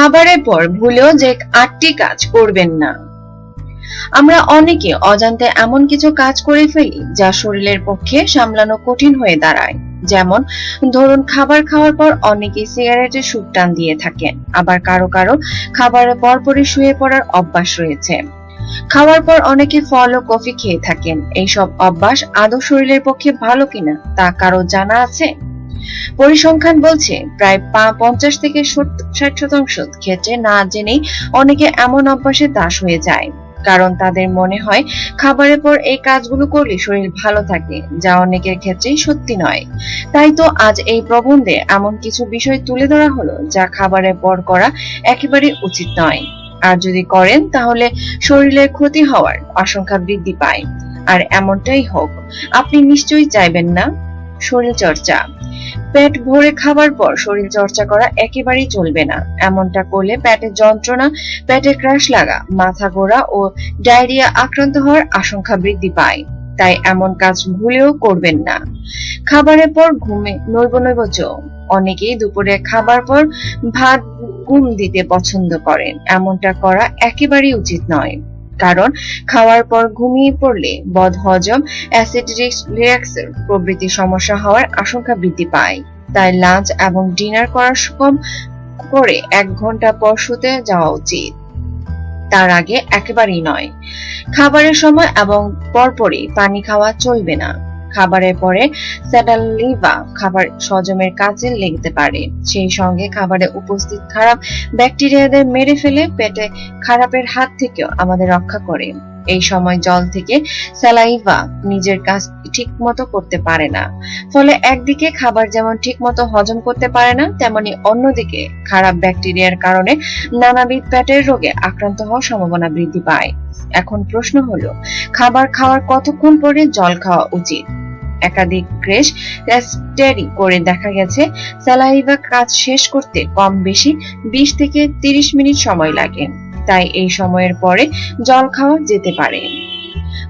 খাবারের পর ভুলেও যে আটটি কাজ করবেন না। আমরা অনেকে অজান্তে এমন কিছু কাজ করে ফেলি যা শরীরের পক্ষে সামলানো কঠিন হয়ে দাঁড়ায়। যেমন, ধরুন খাবার খাওয়ার পর অনেকে সিগারেটের সুপ টান দিয়ে থাকেন, আবার কারও কারও খাবারের পরপরই শুয়ে পড়ার অভ্যাস রয়েছে। খাওয়ার পর অনেকে ফল ও কফি খেয়ে থাকেন, এইসব অভ্যাস আদৌ শরীরের পক্ষে ভালো কিনা তা কারও জানা আছে? পরিসংখ্যান বলছে, প্রায় পঞ্চাশ থেকে ষাট শতাংশ ক্ষেত্রে না জেনেই অনেকে এমন অভ্যাসে দাস হয়ে যায়। কারণ তাদের মনে হয়, খাবারের পর এই কাজগুলো করলে শরীর ভালো থাকে, যা অনেকের ক্ষেত্রেই সত্যি নয়। তাই তো আজ এই প্রবন্ধে এমন কিছু বিষয় তুলে ধরা হলো, যা খাবারের পর করা একেবারে উচিত নয়। আর যদি করেন, তাহলে শরীরের ক্ষতি হওয়ার আশঙ্কা বৃদ্ধি পায়। আর এমনটাই হোক, আপনি নিশ্চয়ই চাইবেন না? শরীর চর্চা পেট ভরে খাবার পর শরীর চর্চা করা একেবারেই চলবে না। এমনটা করলে পেটের যন্ত্রণা পেটে ক্রাশ লাগা, মাথা ঘোরা ও ডায়রিয়া আক্রান্ত হওয়ার আশঙ্কা বৃদ্ধি পায়। তাই এমন কাজ ভুলেও করবেন না। খাবারের পর ঘুমে নৈব নৈব অনেকেই দুপুরে খাবার পর ভাত, ঘুম দিতে পছন্দ করেন। এমনটা করা একেবারেই উচিত নয়। কারণ খাওয়ার পর ঘুমিয়ে পড়লে বদ হজম অ্যাসিড রিয়াকশন প্রভৃতি সমস্যা হওয়ার আশঙ্কা বৃদ্ধি পায়। তাই লাঞ্চ এবং ডিনার করার কম করে এক ঘণ্টা পর শুতে যাওয়া উচিত। তার আগে একেবারেই নয়। খাবারের সময় এবং পরপরই পানি খাওয়া চলবে না। খাবারের পরে স্যাডালিভা খাবার সজমের কাজে লেগতে পারে। সেই সঙ্গে খাবারে উপস্থিত খারাপ ব্যাকটেরিয়াদের মেরে ফেলে পেটে খারাপের হাত থেকেও আমাদের রক্ষা করে। এই সময় জল থেকে স্যালাইভা নিজের কাজ ঠিক মতো করতে পারে না। ফলে একদিকে খাবার যেমন ঠিক মতো হজম করতে পারে না, তেমনি অন্যদিকে খারাপ ব্যাকটেরিয়ার কারণে নানাবিধ পেটের রোগে আক্রান্ত হওয়ার সম্ভাবনা বৃদ্ধি পায়। এখন প্রশ্ন হলো, খাবার খাওয়ার কতক্ষণ পরে জল খাওয়া উচিত? একাধিক ক্রেশ স্টাডি করে দেখা গেছে, স্যালাইভা কাজ শেষ করতে কম বেশি বিশ থেকে তিরিশ মিনিট সময় লাগে। তাই এই সময়ের পরে জল খাওয়া যেতে পারে।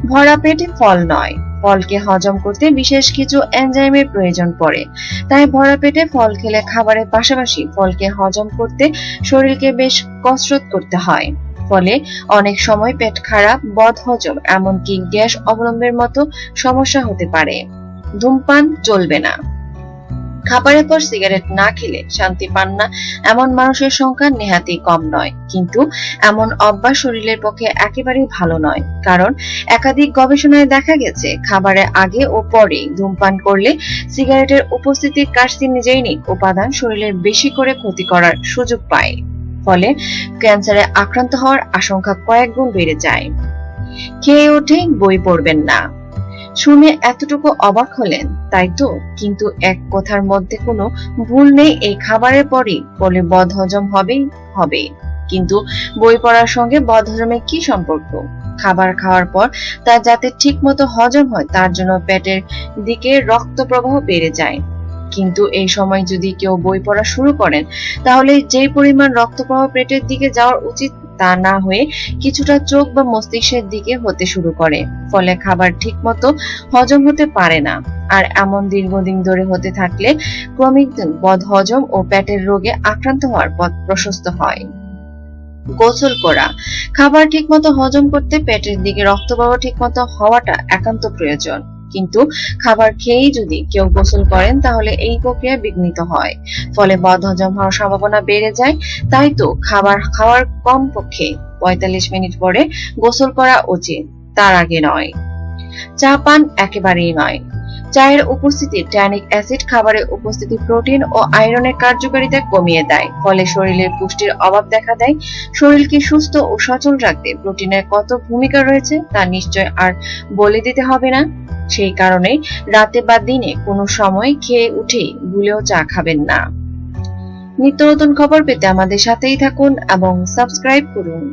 ভরা পেটে ফল নয়। ফলকে হজম করতে বিশেষ কিছু এনজাইমের প্রয়োজন পড়ে। তাই ভরা পেটে ফল খেলে খাবারের পাশাপাশি ফলকে হজম করতে শরীরকে বেশ কসরত করতে হয়। ফলে অনেক সময় পেট খারাপ, বদ হজম, এমনকি গ্যাস অবলম্বের মতো সমস্যা হতে পারে। ধূমপান চলবে না। খাবারের পর সিগারেট না খেলে শান্তি পান না। এমন মানুষের সংখ্যা নেহাতি কম নয়। কিন্তু এমন অভ্যাস শরীরের পক্ষে একেবারেই ভালো নয়। কারণ একাধিক গবেষণায় দেখা গেছে খাবারের আগে ও পরে ধূমপান করলে সিগারেটের উপস্থিতি কার্সিনোজেনিক উপাদান শরীরের বেশি করে ক্ষতি করার সুযোগ পায়। ফলে ক্যান্সারে আক্রান্ত হওয়ার আশঙ্কা কয়েক গুণ বেড়ে যায়। খেয়ে উঠে বই পড়বেন না। শুনে এতটুকু অবাক হলেন, তাই তো? কিন্তু এক কথার মধ্যে কোনো ভুল নেই এই খাবারের পরই, বলে বদহজম হবেই হবে কিন্তু বই পড়ার সঙ্গে বদহজমের কি সম্পর্ক? খাবার খাওয়ার পর তা যাতে ঠিক মতো হজম হয়, তার জন্য পেটের দিকে রক্ত প্রবাহ বেড়ে যায়। কিন্তু এই সময় যদি কেউ বই পড়া শুরু করেন, তাহলে যে পরিমাণ রক্ত প্রবাহ পেটের দিকে যাওয়ার উচিত তা না হয়ে কিছুটা চোখ বা মস্তিষ্কের দিকে হতে শুরু করে। ফলে খাবার ঠিক মতো হজম হতে পারে না। আর এমন দীর্ঘদিন ধরে হতে থাকলে ক্রমিক বদ হজম ও পেটের রোগে আক্রান্ত হওয়ার পথ প্রশস্ত হয়। গোসল করা। খাবার ঠিকমতো হজম করতে পেটের দিকে রক্তপ্রবাহ ঠিকমতো হওয়াটা একান্ত প্রয়োজন। কিন্তু খাবার খেয়েই যদি কেউ গোসল করেন, তাহলে এই প্রক্রিয়া বিঘ্নিত হয়। ফলে বদ হজম হওয়ার সম্ভাবনা বেড়ে যায়। তাই তো খাবার খাওয়ার কম পক্ষে পঁয়তাল্লিশ মিনিট পরে গোসল করা উচিত। তার আগে নয়। চা পান একেবারেই নয়। চায়ের উপস্থিতি ট্যানিক অ্যাসিড খাবারের উপস্থিতি প্রোটিন ও আয়রনের কার্যকারিতা কমিয়ে দেয়, ফলে শরীরের পুষ্টির অভাব দেখা দেয়। শরীরকে সুস্থ ও সচল রাখতে প্রোটিনের কত ভূমিকা রয়েছে তা নিশ্চয় আর বলে দিতে হবে না। সেই কারণে রাতে বা দিনে কোনো সময় খেয়ে উঠেই ভুলেও চা খাবেন না। নিত্য নতুন খবর পেতে আমাদের সাথেই থাকুন এবং সাবস্ক্রাইব করুন।